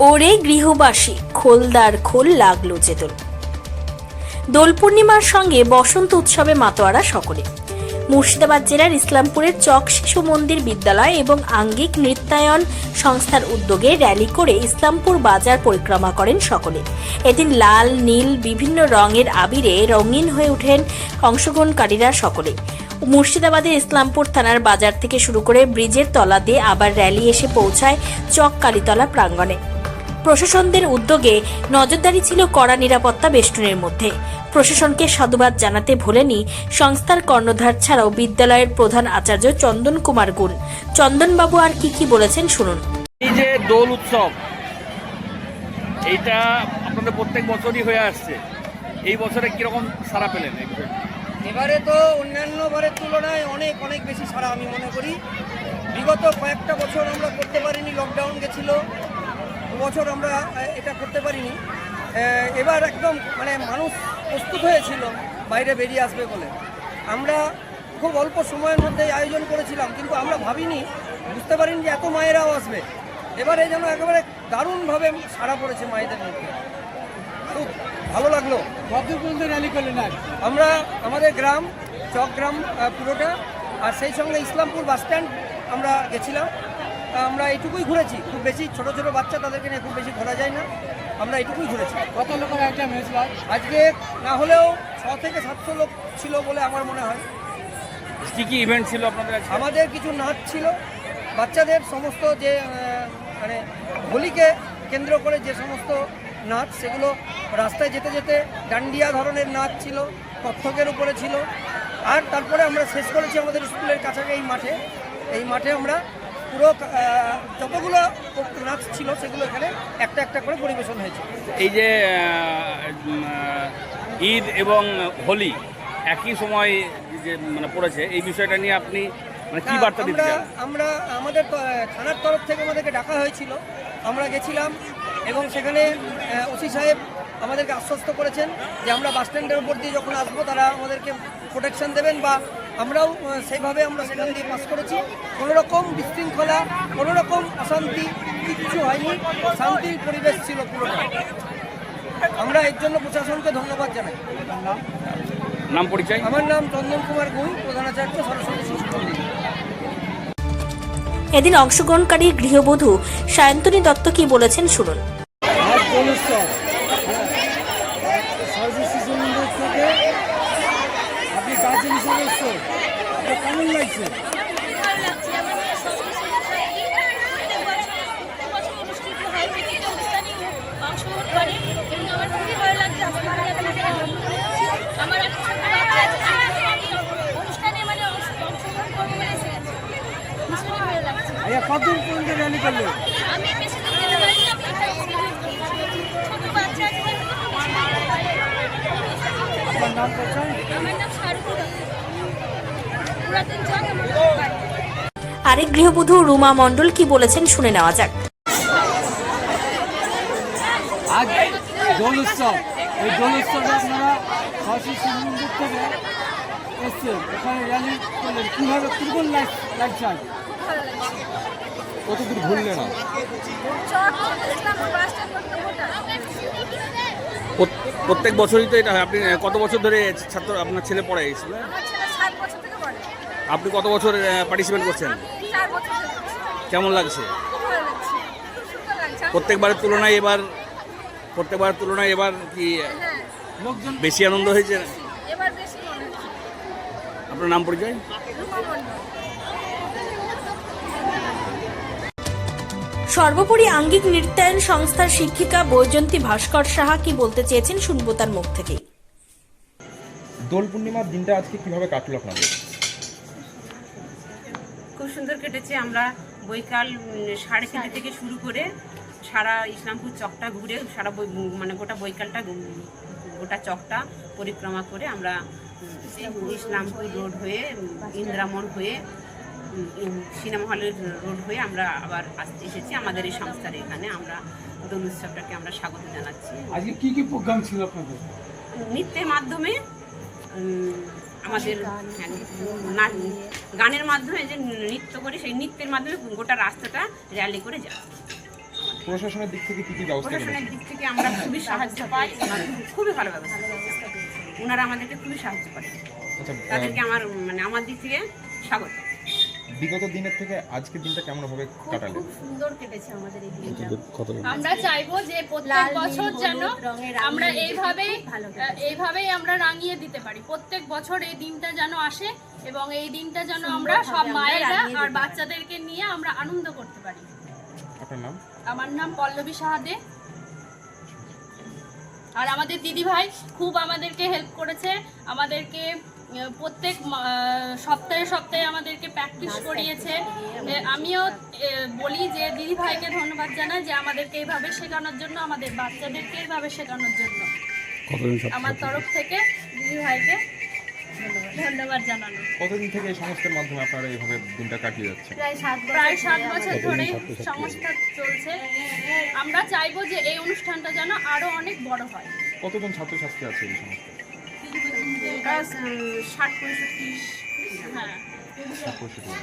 ওরে গৃহবাসী, খোলদার খোল লাগল যে দোল দোল পূর্ণিমার সঙ্গে বসন্ত উৎসবে মাতোয়ারা সকলে। মুর্শিদাবাদ জেলার ইসলামপুরের চক শিশু মন্দির বিদ্যালয় এবং আঙ্গিক নৃত্যায়ন সংস্থার উদ্যোগে র্যালি করে ইসলামপুর বাজার পরিক্রমা করেন সকলে। এদিন লাল, নীল, বিভিন্ন রঙের আবিরে রঙিন হয়ে ওঠেন অংশগ্রহণকারীরা সকলে। মুর্শিদাবাদের ইসলামপুর থানার বাজার থেকে শুরু করে ব্রিজের তলা দিয়ে আবার র্যালি এসে পৌঁছায় চক কালীতলা প্রাঙ্গণে। প্রশাসনদের উদ্যোগে নজরদারি ছিল কড়া নিরাপত্তা বেষ্টনের মধ্যে। প্রশাসনকে সাধুবাদ জানাতে ভোলেনি সংস্থার কর্ণধার ছাড়াও বিদ্যালয়ের প্রধান আচার্য চন্দন কুমার গুণ। চন্দনবাবু আর কি কি বলেছেন শুনুন। এই যে দোল উৎসব এইটা আপনাদের প্রত্যেক বছরই হয়ে আসছে। এই বছরে কীরকম সারা পেলেন এবারে তো অন্যান্য বারের তুলনায় অনেক অনেক বেশি সারা আমি মনে করি। বিগত কয়েকটা বছর আমরা করতে পারিনি লকডাউন গেছিল। বছর আমরা এটা করতে পারিনি। এবার একদম মানে মানুষ প্রস্তুত হয়েছিল বাইরে বেরিয়ে আসবে বলে। আমরা খুব অল্প সময়ের মধ্যে আয়োজন করেছিলাম কিন্তু আমরা ভাবিনি বুঝতে পারিনি যে এত মায়েরাও আসবে। এবারে যেন একেবারে দারুণভাবে সারা পড়েছে মায়েদের মধ্যে। খুব ভালো লাগল। র্যালি করলেন আমরা আমাদের গ্রাম চক গ্রাম পুরোটা আর সেই সঙ্গে ইসলামপুর বাস স্ট্যান্ড আমরা গেছিলাম। আমরা এইটুকুই ঘুরেছি। খুব বেশি ছোট ছোট বাচ্চা তাদেরকে নিয়ে খুব বেশি ঘোরা যায় না। আমরা এইটুকুই ঘুরেছি। কত লোকের আইটেম হয়েছিল আজকে না হলেও ছ থেকে সাতশো লোক ছিল বলে আমার মনে হয়। কি কি ইভেন্ট ছিল আপনাদের আমাদের কিছু নাচ ছিল। বাচ্চাদের সমস্ত যে মানে হোলিকে কেন্দ্র করে যে সমস্ত নাচ সেগুলো রাস্তায় যেতে যেতে ডান্ডিয়া ধরনের নাচ ছিল কত্থকের উপরে ছিল। আর তারপরে আমরা শেষ করেছি আমাদের স্কুলের কাছাকাছি এই মাঠে। এই মাঠে আমরা পুরো যতগুলো নাচ ছিল সেগুলো এখানে একটা একটা করে পরিবেশন হয়েছে। এই যে ঈদ এবং হোলি একই সময় যে মানে পড়েছে এই বিষয়টা নিয়ে আপনি মানে কি বার্তা দিতে আমরা আমাদের থানার তরফ থেকে আমাদেরকে ডাকা হয়েছিল। আমরা গেছিলাম এবং সেখানে ওসি সাহেব আমাদেরকে আশ্বস্ত করেছেন যে আমরা বাস স্ট্যান্ডের উপর দিয়ে যখন আসব তারা আমাদেরকে প্রোটেকশন দেবেন বা আমরাও সেইভাবে আমরা সেখান দিয়ে পাস করেছি। কোনো রকম বিশৃঙ্খলা কোনোরকম অশান্তি কিচ্ছু হয়নি। শান্তির পরিবেশ ছিল পুরোটা। আমরা এর জন্য প্রশাসনকে ধন্যবাদ জানাই। নাম পরিচয়? আমার নাম চন্দন কুমার গুই প্রধানাচার্য সরস্বতী শিশু এদিন অংশগ্রহণকারী গৃহবধূ সায়ন্তনী দত্ত কি বলেছেন শুনুন আজ দোল উৎসব সরস্বতী শিশু মন্দির থেকে আপনি গার্জেন হিসাবে এসছেন আপনার কেমন লাগছে ভালো লাগছে আমাদের সরস্বতী পুজো অনুষ্ঠিত হয় প্রত্যেকটা অনুষ্ঠানে অংশগ্রহণ করে এবং আমার খুবই ভালো লাগছে আজকে আমি এখানে এসেছি। আমার একটা ছোট বাচ্চা আছে আমি অনুষ্ঠানে মানে অংশ- অংশগ্রহণ করব বলে এসেছি ভীষণই ভালো লাগছে নাম পরিচয় আমার নাম শারুখ আরেক গৃহবধূ রুমা মণ্ডল কি বলেছেন শুনে নেওয়া যাক। আজ দোল উৎসব। এই দোল উৎসবে আপনারা সরস্বতী শিশু মন্দির থেকে এসছেন। এখানে র্যালি করলেন। কীভাবে কীরকম লাগছে আজ কতদূর ঘুরলেন না চক ইসলামপুর বাস স্ট্যান্ড গোটা প্রত- প্রত্যেক বছরই তো এটা হয়। আপনি কত বছর ধরে ছাত্র আপনার ছেলে পড়ে স্কুলে আপনি কত বছর পার্টিসিপেট করছেন? থেকে। কেমন লাগছে? খুব ভালো লাগছে খুব সুন্দর লাগছে আমি- প্রত্যেকবারের তুলনায় এবার প্রত্যেকবারের তুলনায় এবার কি লোকজন বেশি আনন্দ হয়েছে? এবার বেশি হচ্ছে আপনার নাম পরিচয়? সর্বোপরি আঙ্গিক নৃত্যায়ন সংস্থার শিক্ষিকা বৈজন্তী ভাস্কর সাহা কি বলতে চেয়েছেন শুনব তার মুখ থেকেই। দোল পূর্ণিমার দিনটা আজকে কীভাবে কাটলো আপনাদের? সুন্দর কেটেছে। আমরা বৈকাল সাড়ে তিনটে থেকে শুরু করে সারা ইসলামপুর চকটা ঘুরে সারা মানে গোটা বৈকালটা গোটা চকটা পরিক্রমা করে আমরা ইসলামপুর রোড হয়ে ইন্দ্রামন হয়ে সিনেমা হলের রোড হয়ে আমরা আবার আসতে এসেছি। আমাদের এই সংস্থার এখানে আমরা দোল উৎসবটাকে আমরা স্বাগত জানাচ্ছি। আজকে কি কি প্রোগ্রাম ছিল আপনাদের? নৃত্যের মাধ্যমে আমাদের না- গানের মাধ্যমে যে নৃত্য করি সেই নৃত্যের মাধ্যমে গোটা রাস্তাটা র্যালি করে যায়। প্রশাসনের দিক থেকে কি কি ব্যবস্থা প্রশাসনের দিক থেকে আমরা খুবই সাহায্য পাই খুবই ভালো ব্যবস্থা ওনারা আমাদেরকে খুবই সাহায্য করে আচ্ছা তাদেরকে আমার মানে আমার দিক থেকে স্বাগত। বিগত দিনের থেকে আজকের দিনটা কেমন ভাবে কাটালেন? সুন্দর কেটেছে আমাদের এই দিনটা। আমরা চাইব যে প্রত্যেক বছর যেন আমরা এইভাবেই এইভাবেই আমরা রাঙিয়ে দিতে পারি। প্রত্যেক বছর এই দিনটা যেন আসে এবং এই দিনটা যেন আমরা সব মায়েরা আর বাচ্চাদেরকে নিয়ে আমরা আনন্দ করতে পারি। আমার নাম পল্লবী সাহাদে। আর আমাদের দিদি ভাই খুব আমাদেরকে হেল্প করেছে। আমাদেরকে প্রত্যেক মা- আহ, সপ্তাহে সপ্তাহে আমাদেরকে প্র্যাকটিস করিয়েছে। আমিও বলি যে দিদি ভাইকে ধন্যবাদ জানাই যে আমাদেরকে এইভাবে শেখানোর জন্য আমাদের বাচ্চাদেরকে এইভাবে শেখানোর জন্য। আমার তরফ থেকে দিদি ভাইকে ধন্যবাদ জানানো। কতদিন থেকে এই সংস্থার মাধ্যমে আপনারা এইভাবে দিনটা কাটিয়ে যাচ্ছেন? প্রায় সাত বছর প্রায় সাত ধরে বছর সংস্থা চলছে। আমরা চাইব যে এই অনুষ্ঠানটা যেন আরও অনেক বড় হয়। কতজন ছাত্রছাত্রী আছে এই উম, ষাট পঁয়ষট্টি। হ্যাঁ।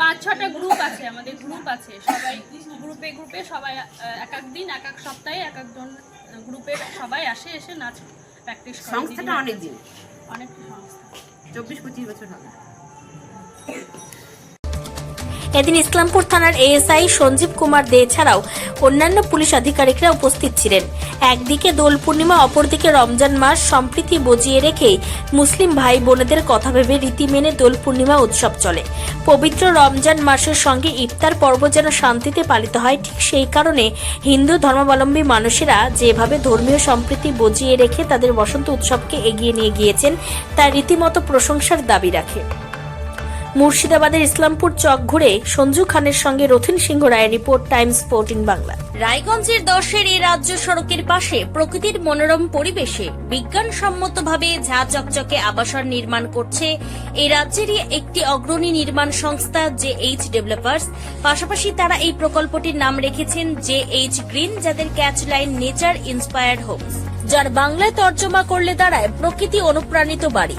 পাঁচ ছটা গ্রুপ আছে আমাদের গ্রুপ আছে। সবাই গ্রুপে গ্রুপে সবাই এক এক দিন এক এক সপ্তাহে এক একজন গ্রুপের সবাই আসে এসে নাচ প্র্যাকটিস করে। সংস্থাটা অনেক দিন। অনেক সংস্থা। চব্বিশ পঁচিশ বছর হবে। এদিন ইসলামপুর থানার এএসআই সঞ্জীব কুমার দে ছাড়াও অন্যান্য পুলিশ আধিকারিকরা উপস্থিত ছিলেন। একদিকে দোল পূর্ণিমা, অপরদিকে রমজান মাস সম্প্রীতি বজিয়ে রেখে মুসলিম ভাই বোনেদের কথা ভেবে রীতি মেনে দোল পূর্ণিমা উৎসব চলে। পবিত্র রমজান মাসের সঙ্গে ইফতার পর্ব যেন শান্তিতে পালিত হয়, ঠিক সেই কারণে হিন্দু ধর্মাবলম্বী মানুষেরা যেভাবে ধর্মীয় সম্প্রীতি বজিয়ে রেখে তাদের বসন্ত উৎসবকে এগিয়ে নিয়ে গিয়েছেন, তা রীতিমতো প্রশংসার দাবি রাখে। মুর্শিদাবাদের ইসলামপুর চক ঘুরে সঞ্জু খানের সঙ্গে রথিন সিংহ রায়ের রিপোর্ট টাইমস স্পোর্টিং বাংলা। রায়গঞ্জের দশের এই রাজ্য সড়কের পাশে প্রকৃতির মনোরম পরিবেশে বিজ্ঞানসম্মতভাবে ঝা চকচকে আবাসন নির্মাণ করছে এই রাজ্যেরই একটি অগ্রণী নির্মাণ সংস্থা জে এইচ ডেভেলপার্স। পাশাপাশি তারা এই প্রকল্পটির নাম রেখেছেন জে এইচ গ্রিন, যাদের catch line nature inspired homes, যার বাংলায় তর্জমা করলে দাঁড়ায় প্রকৃতি অনুপ্রাণিত বাড়ি।